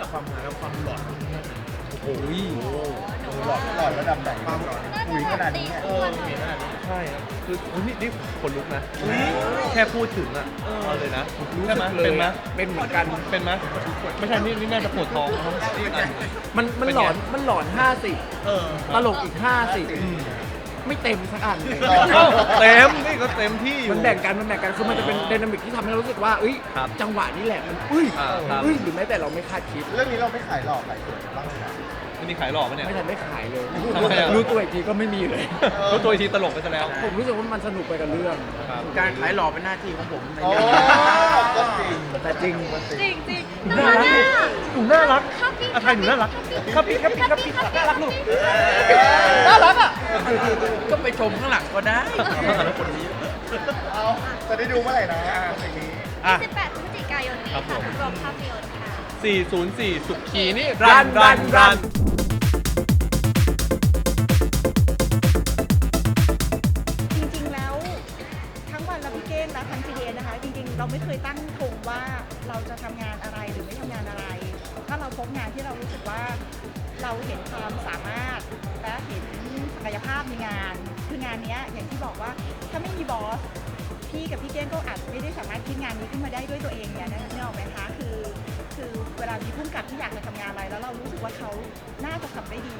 Speaker 15: จากความหาและความหลอน
Speaker 6: โอ้ย
Speaker 12: หลอดหลอดระดับไหนความหลอดปุ๋ยขนาดนี้
Speaker 11: เออ
Speaker 6: ใช่ครับคือโอ้ยนี่นี่คนลุกนะ แค่พูดถึงอะเอาเลยนะ
Speaker 14: รู้
Speaker 6: ใช่
Speaker 14: สึ
Speaker 6: ไหม
Speaker 14: กเลย
Speaker 6: เป็นไหม
Speaker 14: เป็นเหมือนกัน
Speaker 6: เป็นไหมไม่ใช่นี่นี่น่าจะปวดท้องนะครับนี่อัน
Speaker 14: มันมัน
Speaker 6: เป็น
Speaker 14: หล
Speaker 6: ไง
Speaker 14: อนมันหลอนห้าสิบตลกอีกห้าสิบไม่เต็มสักอันเลย
Speaker 12: เอ้า
Speaker 6: เอ้าเต็มนี่ก็เต็มที่อยู่
Speaker 14: มันแบ่งกันมันแบ่งกันคือมันจะเป็นไดนามิกที่ทำให้เรารู้สึกว่าเอ้ย
Speaker 6: ครับ
Speaker 14: จังหวะนี้แหละมันอุ้ย
Speaker 6: อ่าครับ
Speaker 14: อุ้ยหรือแม้แต่เราไม่คาดคิด
Speaker 12: เรื่องนี้เราไม่ขายหลอกขายสวยบ้าง เลยนะ
Speaker 6: อันนี้ขายหลอกปะเนี่ย
Speaker 14: ไม่ทันได้ขายเลย
Speaker 6: ทำไมอะ
Speaker 14: รู้ตัวอีกทีก็ไม่มีเลย
Speaker 6: รู้ตัวอีกทีตลกไปซะแล้ว
Speaker 14: ผมรู้สึกว่ามันสนุกไปกับเรื่อง
Speaker 6: ครับ
Speaker 15: การขายหล่อเป็นหน้าที่ของผมใน
Speaker 12: โอ้
Speaker 15: เรื่องนี้
Speaker 12: ก็จริง
Speaker 14: แต่จริง
Speaker 11: จริงจริง
Speaker 6: หนูน่ารักนี่หนูน่ารัก
Speaker 11: ครับพี่
Speaker 6: อาไทยหนูน่ารักครับพี่ครับพี่ครับพี่น่ารักลูก
Speaker 14: น่ารักอะ
Speaker 15: ก็ไปชมข้างหลังก็ได้คนนี้
Speaker 12: เอาจะได้ดูเมื่อไหร่นะสิ่งนี้
Speaker 6: อะ
Speaker 11: 18พฤศจิกายนนี้
Speaker 6: ครั
Speaker 11: ค่ะ
Speaker 6: บผม
Speaker 11: ทุกโรงภาพยนตร์ค่ะ
Speaker 6: 404 สุขีนี่
Speaker 14: รันรันรัน
Speaker 16: จริงๆ แล้วทั้งวันและพี่เก้งและทั้ง GDS นะคะ จริงๆ เราไม่เคยตั้งธงว่าเราจะทำงานอะไรหรือไม่ทำงานอะไร ถ้าเราพบงานที่เรารู้สึกว่าเราเห็นความสามารถและเห็นศักยภาพในงาน คืองานเนี้ยอย่างที่บอกว่าถ้าไม่มีบอส พี่กับพี่เก้งก็อาจไม่ได้สามารถคิดงานนี้ขึ้นมาได้ด้วยตัวเองเนี่ยนึกออกไหมคะคือ คือเวลามีผู้กำกับที่อยากจะทำงานอะไรแล้วเรารู้สึกว่าเขาน่าจะทำได้ดี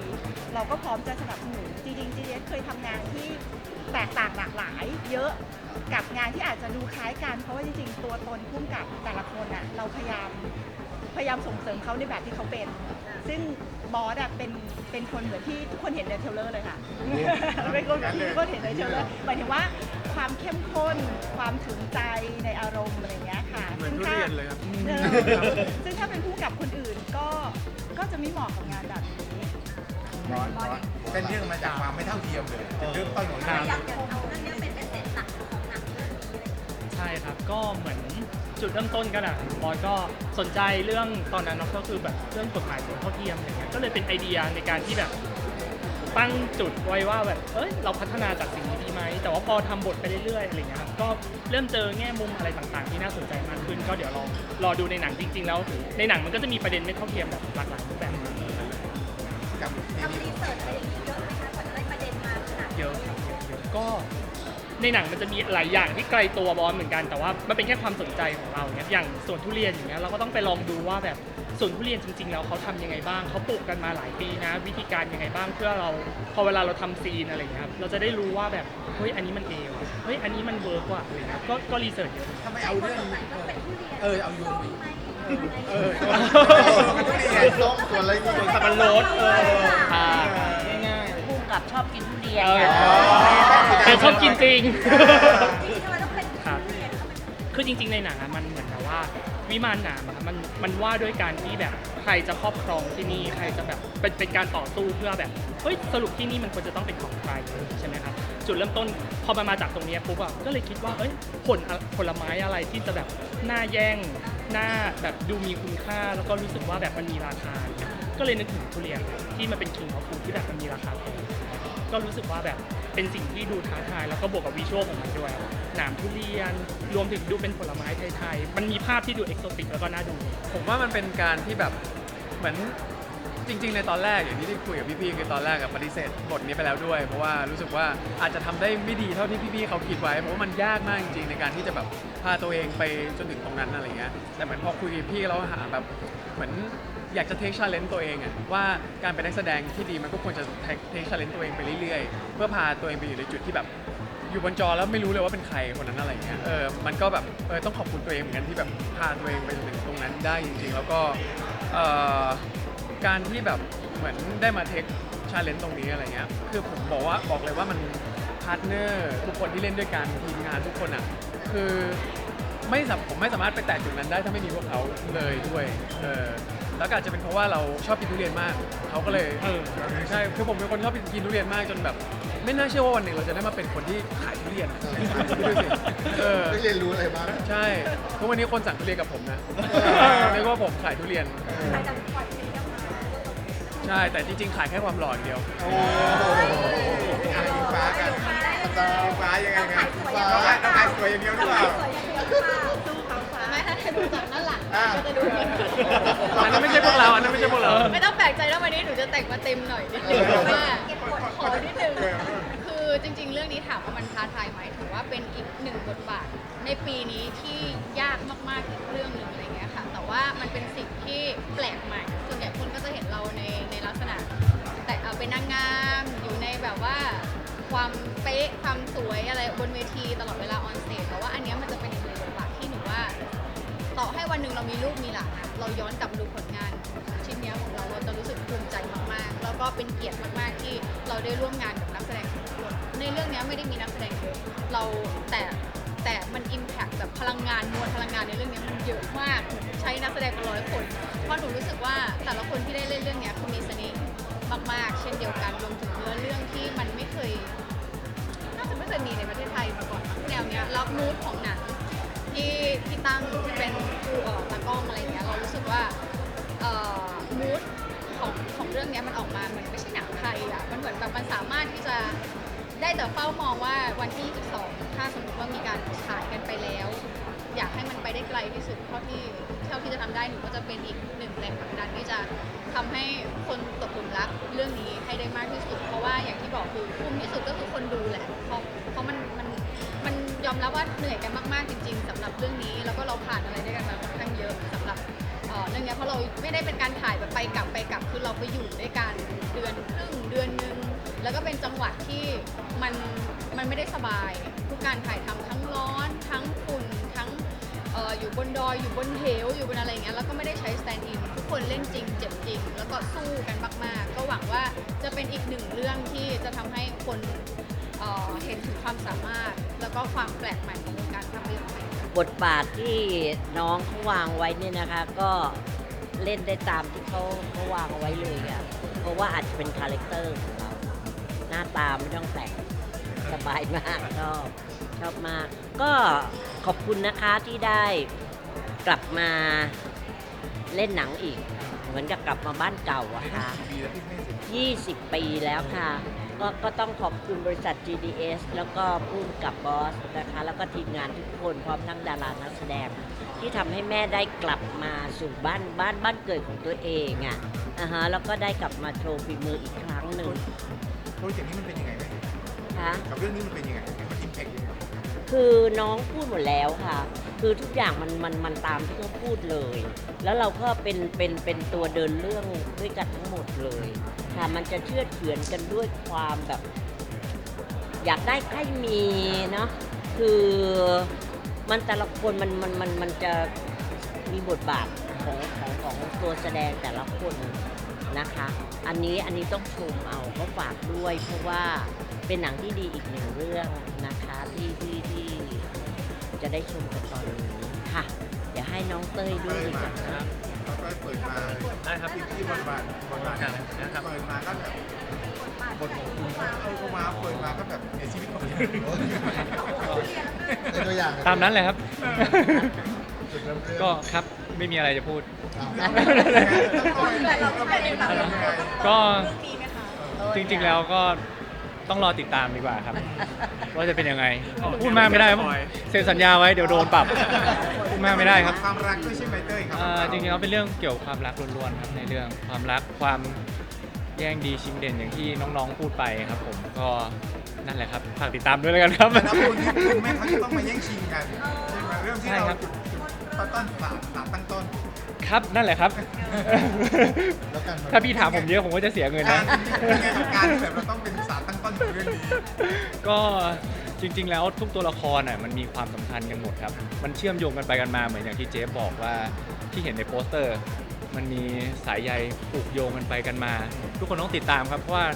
Speaker 16: เราก็พร้อมจะสนับสนุนจริงๆ GDS เคยทำงานที่แตกต่างหลากหลาย เยอะกับงานที่อาจจะดูคล้ายกันเพราะว่าจริงๆ ตัวตนผู้กำกับแต่ละคนอะเราพยายามพยายามส่งเสริมเขาในแบบที่เขาเป็น ซึ่งบอสอะเป็นเป็นคนเหมือนที่ทุกคนเห็นในเทรลเลอร์เลยค่ะ เป็นคนที่ทุกคนเห็นในเทรลเลอร์หมายถึงว่า ความเข้มข้น ความถึงใจในอารมณ์อะไรอย่างเงี้ยค่ะ
Speaker 13: เหมือน
Speaker 16: ซึ่ง
Speaker 13: ทุ
Speaker 16: ถ้า
Speaker 13: เรียนเลยครับ
Speaker 16: เออซึ่งถ้าเป็นผู้กำกับคนอื่นก็ก็จะไม่เหมาะกับงานแบบนี้
Speaker 2: ร้อนร้อนเป็นเรื่องมาจากความไม่เท่าเทียมเลยเป็นเรื่องต้นของเรื่อง
Speaker 17: ใช่ครับ ก็เหมือนจุดเริ่มต้นกันอะบอยก็สนใจเรื่องตอนนั้นเนาะก็คือแบบเรื่องกฎหมายสมรสเท่าเทียมอะไรเงี้ยก็เลยเป็นไอเดียในการที่แบบ ตั้งจุดไว้ว่าแบบ เอ้ย เราพัฒนาจากสิ่งนี้ดีไหม แต่ว่าพอทำบทไปเรื่อยๆ อะไรเงี้ยครับ ก็เริ่มเจอแง่มุมอะไรต่างๆ ที่น่าสนใจมากขึ้น ก็เดี๋ยวลองรอดูในหนังจริง ๆ แล้ว ในหนังมันก็จะมีประเด็นไม่เท่าเทียมแบบหลากหลายรูปแบบมาก
Speaker 2: กับที่นี่
Speaker 17: เยอะครับเยอะเยอะก็ ในหนังมันจะมีหลายอย่างที่ไกลตัวบอสเหมือนกัน แต่ว่ามันเป็นแค่ความสนใจของเราเนี่ยอย่างสวนทุเรียนอย่างเงี้ยเราก็ต้องไปลองดูว่าแบบส วนทุเรียนจริง ๆ แล้วเขาทำยังไงบ้างเขาปลูกกันมาหลายปีนะ วิธีการยังไงบ้างเพื่อเราพอเวลาเราทำซีนอะไรอย่างเงี้ยครับเราจะได้รู้ว่าแบบเฮ้ยอันนี้มันเอว่ะเฮ้ยอันนี้มันเวิร์กว่ะอะไรเงี้ยก็ก็รีเสิร์ชเยอะ
Speaker 2: ถ้าไม่เอาเรื่องเออเอาโยนเออ
Speaker 12: สวนส้มสวนอะไรนี่
Speaker 17: สับปะรดเอออ่า
Speaker 18: พุ่งกับชอบกินทุเรียน
Speaker 17: เออ
Speaker 18: ไง
Speaker 17: แต่ชอบกินจริงครับคือจริงๆในหนังอะมันเหมือนกับ วิมานหนามอะครับมันมันว่าด้วยการที่แบบใครจะครอบครองที่นี่ใครจะแบบเป็นเป็นการต่อสู้เพื่อแบบเฮ้ยสรุปที่นี่มันควรจะต้องเป็นของใครใช่ไหมครับจุดเริ่มต้นพอมันมาจากตรงเนี้ยปุ๊บอะก็เลยคิดว่าเอ้ยผลอะผลไม้อะไรที่จะแบบน่าแย่งน่าแบบดูมีคุณค่าแล้วก็รู้สึกว่าแบบมันมีราคาเนี่ยก็เลยนึกถึงทุเรียนที่มันเป็น king of food ที่แบบมันมีราคาแพงก็รู้สึกว่าแบบเป็นสิ่งที่ดูท้าทายแล้วก็บวกกับวิชวลของมันด้วย หนามทุเรียน รวมถึงดูเป็นผลไม้ไทยๆ มันมีภาพที่ดูเอกโซติกแล้วก็น่าดู
Speaker 19: ผมว่ามันเป็นการที่แบบเหมือนจริง ๆ ในตอนแรกอย่างที่ที่คุยกับพี่ๆคือตอนแรกกับปฏิเสธบทนี้ไปแล้วด้วย เพราะว่ารู้สึกว่าอาจจะทำได้ไม่ดีเท่าที่พี่ๆเขาคิดไว้เพราะว่ามันยากมากจริงๆในการที่จะแบบพาตัวเองไปจนถึงตรงนั้นอะไรเงี้ยแต่เหมือนพอคุยกับพี่เราหาแบบเหมือนอยากจะเทคชาเลน g e ตัวเองอะว่าการเป็นนักแสดงที่ดีมันก็ควรจะเทคชาเลน g e ตัวเองไปเรื่อยๆ เพื่อพาตัวเองไปอยู่ในจุดที่แบบ อยู่บนจอแล้วไม่รู้เลยว่าเป็นใครคนนั้นอะไรเงี้ยเออมันก็แบบเออต้องขอบคุณตัวเองเหมือนกันที่แบบพาตัวเองไปถึงตรงนั้นได้จริงๆ แล้วก็เอ่อการที่แบบเหมือนได้มาเทคชาเลนจ์ตรงนี้อะไรเงี้ยคือผมบอกว่าบอกเลยว่ามันพาร์ทเนอร์ทุกคนที่เล่นด้วยกันทีมงานทุกคนอะคือไม่สามผมไม่สามารถไปแตะจุดนั้นได้ถ้าไม่มีพวกเขาเลยด้วยเออแล้วก็อาจจะเป็นเพราะว่าเราชอบกินทุเรียนมากเขาก็เลย
Speaker 17: เออ
Speaker 19: ใช่คือผมเป็นคนชอบกินทุเรียนมากจนแบบ ไม่น่าเชื่อว่าวันหนึ่งเราจะได้มาเป็นคนที่ขายทุเรียนดูสิเออ
Speaker 12: ได้เรียนรู้อะไรบ้าง
Speaker 19: ใช่ ทุกวันนี้คนสั่งทุเรียนกับผมนะเรียกว่าผมขายทุเรียน ใช่ แต่จริงๆ ขายแค่ความหล่ออย่างเดียว
Speaker 12: โอ้
Speaker 2: อะไรอิงฟ้ากันอิงฟ้ายังไงกันเราขายเราขายสวยอย่างเดียวหรือเปล่า
Speaker 20: ไม่ถ้าเธอดูจากด้านหลัง
Speaker 2: อ่า
Speaker 20: ก็จะดูเหมือน
Speaker 19: อันนั้นไม่ใช่พวกเรา อันนั้นไม่ใช่พวกเรา
Speaker 20: ไม่ต้องแปลกใจนะวันนี้หนูจะแต่งมาเต็มหน่อยนิดนึงเพราะว่าข อนิดนึงคือจริง ๆ เรื่องนี้ถามว่ามันท้าทายไหมถือว่าเป็นอีกหนึ่งบทบาท ในปีนี้ที่ยากมากๆอีกเรื่องหนึ่งอะไรเงี้ยค่ะ แต่ว่ามันเป็นสิ่งที่แปลกใหม่ ส่วนใหญ่คนก็จะเห็นเราในในลักษณะ แต่เอาเป็นนางงามอยู่ในแบบว่าความเป๊ะความสวยอะไรบนเวทีตลอดเวลาออนสเตจแต่ว่าอันเนี้ยมันจะเป็นอีกหนึ่งบทบาทที่หนูว่า ต่อให้วันหนึ่งเรามีลูกมีหลานอะเราย้อนกลับมาดูผลงานชิ้นเนี้ยของเราเราจะรู้สึก ภูมิใจมากๆ แล้วก็เป็นเกียรติมากๆที่เราได้ร่วมงานกับนักแสดงทุกคนในเรื่องนี้ไม่ได้มีนักแสดงเยอะเราแต่แต่มันอิมแพคแบบพลังงานมวลพลังงานในเรื่องนี้มันเยอะมากใช้นักแสดงเป็นร้อยคนเพราะหนูรู้สึกว่าแต่ละคนที่ได้เล่นเรื่องนี้คือมีเสน่ห์มากๆ เช่นเดียวกันรวมถึงเนื้อเรื่องที่มันไม่เคยน่าจะไม่เคยมีในประเทศไทยมาก่อนแนวเนี้ยแล้วมูดของหนังที่ที่ตั้งที่เป็นผู้เอ่อตากล้องอะไรเงี้ยเรารู้สึกว่าเอ่อมูด ของของเรื่องเนี้ยมันออกมาเหมือนไม่ใช่หนังไทยอะ มันเหมือนแบบมันสามารถที่จะได้แต่เฝ้ามองว่าวันที่22ถ้าสมมติว่ามีการฉายกันไปแล้ว อยากให้มันไปได้ไกลที่สุดเท่าที่เท่าที่จะทำได้หนูก็จะเป็นอีกหนึ่งแรงผลักดันที่จะทำให้คนตกหลุมรักเรื่องนี้ให้ได้มากที่สุด เพราะว่าอย่างที่บอกคือคุ้มที่สุดก็คือคนดูแหละเพราะเพราะมันมันมันยอมรับว่าเหนื่อยกันมากๆจริง ๆสำหรับเรื่องนี้แล้วก็เราผ่านอะไรด้วยกัน เงี้ยเพราะเราไม่ได้เป็นการถ่ายแบบไปกลับไปกลับคือเราไปอยู่ด้วยกันเดือนครึ่งเดือนหนึงแล้วก็เป็นจังหวัดที่มันมันไม่ได้สบาย ทุกการถ่ายทำทั้งร้อน ทั้งฝุ่นทั้งอออยู่บนดอยอยู่บนเหวอยู่บนอะไรอย่างเงี้ยแล้วก็ไม่ได้ใช้สแตนด์อินทุกคนเล่นจริงเจ็บจริง แล้วก็สู้กันมากๆ ก็หวังว่าจะเป็นอีกหนึ่งเรื่องที่จะทำให้คน เอ่อเห็นถึงความสามารถ แล้วก็ความแปลกใหม่ของวงการภาพยนตร์ไทย
Speaker 18: บทบาทที่น้องเขาวางไว้เนี่ยนะคะ ก็เล่นได้ตามที่เขาเขาวางเอาไว้เลยอะ่ะเพราะว่าอาจจะเป็นคาแรคเตอร์ของเราหน้าตาไม่ต้องแต่งสบายมากชอบชอบมาก ก็ขอบคุณนะคะที่ได้กลับมาเล่นหนังอีก เหมือนกับกลับมาบ้านเก่าอะค่ะ
Speaker 2: ปีแล้วพี่ไม่สิ
Speaker 18: 20 ปีแล้วค่ะ ก็ก็ต้องขอบคุณบริษัท GDS แล้วก็ผู้กำกับบอสนะคะ แล้วก็ทีมงานทุกคนพร้อมทั้งดารานักแสดง ที่ทำให้แม่ได้กลับมาสู่บ้านบ้านบ้านเกิดของตัวเองอะ่ะอ่าฮะแล้วก็ได้กลับมาโชว์ฝีมืออีกครั้งหนึ่ง
Speaker 2: โปรเจกต์นี้มันเป็นยังไงไหม
Speaker 18: คะ
Speaker 2: กับเรื่องนี้มันเป็นยังไงมันอิมแพคยังไง
Speaker 18: คือน้องพูดหมดแล้วค่ะ คือทุกอย่างมันมันมันตามที่เขาพูดเลย แล้วเราก็เป็นเป็นเป็นตัวเดินเรื่องด้วยกันทั้งหมดเลย ค่ะ มันจะเชื่อเฉือนกันด้วยความแบบ อยากได้ใครมีเนาะคือมันแต่ละคนมันมันมันมันจะมีบทบาทของของของตัวแสดงแต่ละคนนะคะ อันนี้อันนี้ต้องชมเอาก็ฝากด้วย เพราะว่าเป็นหนังที่ดีอีกหนึ่งเรื่องนะคะที่ที่ที่จะได้ชมกันตอนนี้ค่ะ เดี๋ยวให้น้องเต้ยด้วยดีกว่า
Speaker 2: ครับเขาก็เปิดมา
Speaker 3: ได้ครับ
Speaker 2: ที่ที่บทบาทบทบาท
Speaker 3: ครับ
Speaker 2: เปิดมาก็แบบบทของคุณเข้ามาเปิดมาก็แบบในชีวิตของคุณ
Speaker 12: ในตัวอย่าง
Speaker 21: ตามนั้นเลยครับ
Speaker 12: จุดเริ่มเรื่อง
Speaker 21: ก็ครับไม่มีอะไรจะพูด
Speaker 12: อะ
Speaker 16: แต่เราก็เป็นแบบ
Speaker 21: ก็ จริงๆแล้วก็ ต้องรอติดตามดีกว่าครับ ว่าจะเป็นยังไง พูดมากไม่ได้เพราะเซ็นสัญญาไว้เดี๋ยวโดนปรับพูดมากไม่ได้ครับ
Speaker 2: ความรักด้วยใช่ไหมเต้ยครั
Speaker 21: เอ่อจริงๆแล้วเป็นเรื่องเกี่ยวกับความรักล้วนๆครับในเรื่องความรักความแย่งดีชิงเด่นอย่างที่น้องๆพูดไปครับ ผมก็นั่นแหละครับฝากติดตามด้วยแล้วกันครับ
Speaker 2: แล้วคุณคุณแม่เขาจะต้องมาแย่งชิงกันใช่ไหมเรื่องที่
Speaker 21: ใช่
Speaker 2: เรา
Speaker 21: ครับ
Speaker 2: ต้นต้นสามสามตั้งต้น
Speaker 21: ครับ นั่นแหละครับ
Speaker 12: แล้วกัน
Speaker 21: ถ้าพี่ถามผมเยอะผมก็จะเสียเงินนะ
Speaker 2: เป็นไงกับการที่แบบเราต้องเป็นสามตั้งต้นของเรื่องนี้
Speaker 21: ก็จริง ๆ แล้วทุกตัวละครน่ะมันมีความสำคัญกันหมดครับ มันเชื่อมโยงกันไปกันมาเหมือนอย่างที่เจฟบอกว่าที่เห็นในโปสเตอร์ มันมีสายใยผูกโยงกันไปกันมา ทุกคนต้องติดตามครับเพราะว่า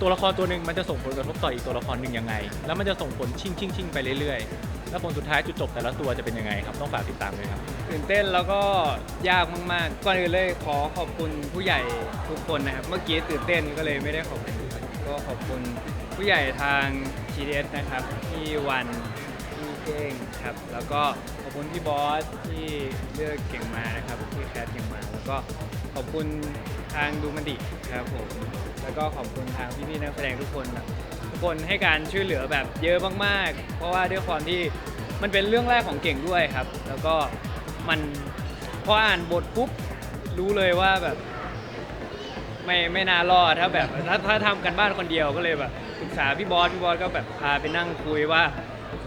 Speaker 21: ตัวละครตัวหนึ่งมันจะส่งผลกระทบต่ออีกตัวละครหนึ่งยังไง แล้วมันจะส่งผลชิงชิงชิงไปเรื่อยๆ แล้วผลสุดท้ายจุดจบแต่ละตัวจะเป็นยังไงครับต้องฝากติดตามเลยครับ
Speaker 7: ตื่นเต้นแล้วก็ยากมากๆก่อนอื่นเลยขอขอบคุณผู้ใหญ่ทุกคนนะครับเมื่อกี้ตื่นเต้นก็เลยไม่ได้ขอบคุณก็ขอบคุณผู้ใหญ่ทาง GDS นะครับพี่วันพี่เก้งครับแล้วก็ขอบคุณพี่บอสที่เลือกเก่งมานะครับที่แคสเก่งมา แล้วก็ขอบคุณ ทางดูมันดิครับผมแล้วก็ขอบคุณทางพี่ๆนักแสดงทุกคนแบบทุกคนให้การช่วยเหลือแบบเยอะมากๆ เพราะว่าด้วยความที่มันเป็นเรื่องแรกของเก่งด้วยครับ แล้วก็มันพออ่านบทปุ๊บรู้เลยว่าแบบไม่ไม่น่ารอดถ้าแบบถ้าถ้าทำกันบ้านคนเดียวก็เลยแบบปรึกษาพี่บอสพี่บอสก็แบบพาไปนั่งคุยว่า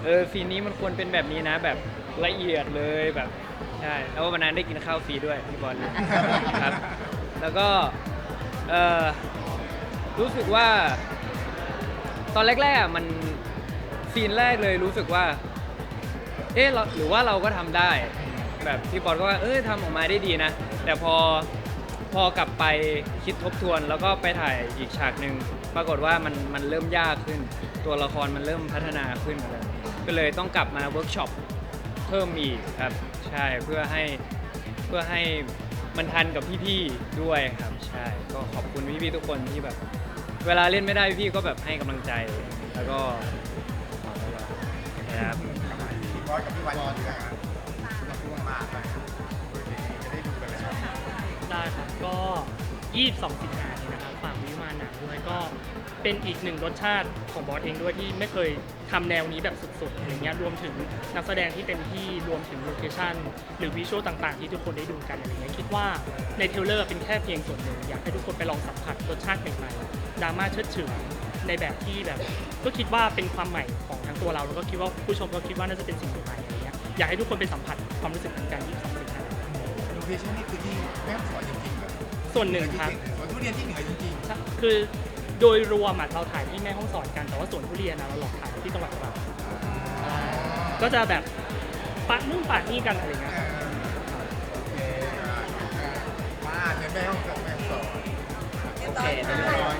Speaker 7: เออซีนนี้มันควรเป็นแบบนี้นะ แบบละเอียดเลยแบบใช่แล้ววันนั้นได้กินข้าวฟรีด้วยพี่บอสครับ แล้วก็เออรู้สึกว่า ตอนแรกๆอะมันซีนแรกเลยรู้สึกว่า เอ๊ะเราหรือว่าเราก็ทำได้ แบบพี่บอลก็ว่าเอ้ยทำออกมาได้ดีนะ แต่พอพอกลับไปคิดทบทวน แล้วก็ไปถ่ายอีกฉากหนึ่งปรากฏว่ามันมันเริ่มยากขึ้น ตัวละครมันเริ่มพัฒนาขึ้นอะไรก็เลยต้องกลับมาเวิร์กช็อปเพิ่มอีกครับ ใช่เพื่อให้เพื่อให้ มันทันกับพี่ๆด้วยครับใช่ก็ขอบคุณพี่ๆทุกคนที่แบบ เวลาเล่นไม่ได้พี่ๆก็แบบให้กำลังใจ แล้วก็ครับ
Speaker 2: พี่บอยกับพี่วันอยู่ด้วยกันเราพูดมากเลยจะได้ดูกันแล้ว
Speaker 17: ได้ครับก็ 22 สิงหานี้นะครับ ฝากวิมานหนังด้วยก็ เป็นอีกหนึ่งรสชาติของบอสเองด้วยที่ไม่เคยทำแนวนี้แบบสุดๆอะไรเงี้ยรวมถึงนักแสดงที่เต็มที่รวมถึงโลเคชั่นหรือวิชวลต่างๆ ที่ทุกคนได้ดูกันอะไรเงี้ยคิดว่าในเทรลเลอร์เป็นแค่เพียงส่วนหนึ่งอยากให้ทุกคนไปลองสัมผัสรสชาติใหม่ๆดราม่าเชิดฉื่อยในแบบที่แบบก็คิดว่าเป็นความใหม่ของทั้งตัวเราแล้วก็คิดว่าผู้ชมก็คิดว่าน่าจะเป็นสิ่งใหม่ๆอะไรเงี้ยอยากให้ทุกคนไปสัมผัสความรู้สึกเหมือนกัน22สิงหา
Speaker 2: โลเคชั่นนี่คือที่แม่ฮ่องสอนจริงๆเหรอ
Speaker 17: ส่วนหนึ่งครับ
Speaker 2: สวนทุเรียนที่เหนือจริง
Speaker 17: ใช่คือ โดยรวมอะเราถ่ายที่แม่ห้องสอนกัน แต่ว่าสวนทุเรียนนะเราหลอกถ่ายที่จังหวัดตราดก็จะแบบปะนู่นปะนี่กันอะไรเงี้ยครับ
Speaker 2: ๆโอเคอ่ามาในแม่ฮ่องสอนแม่ฮ่องสอน
Speaker 5: โอเคเรียบร้อย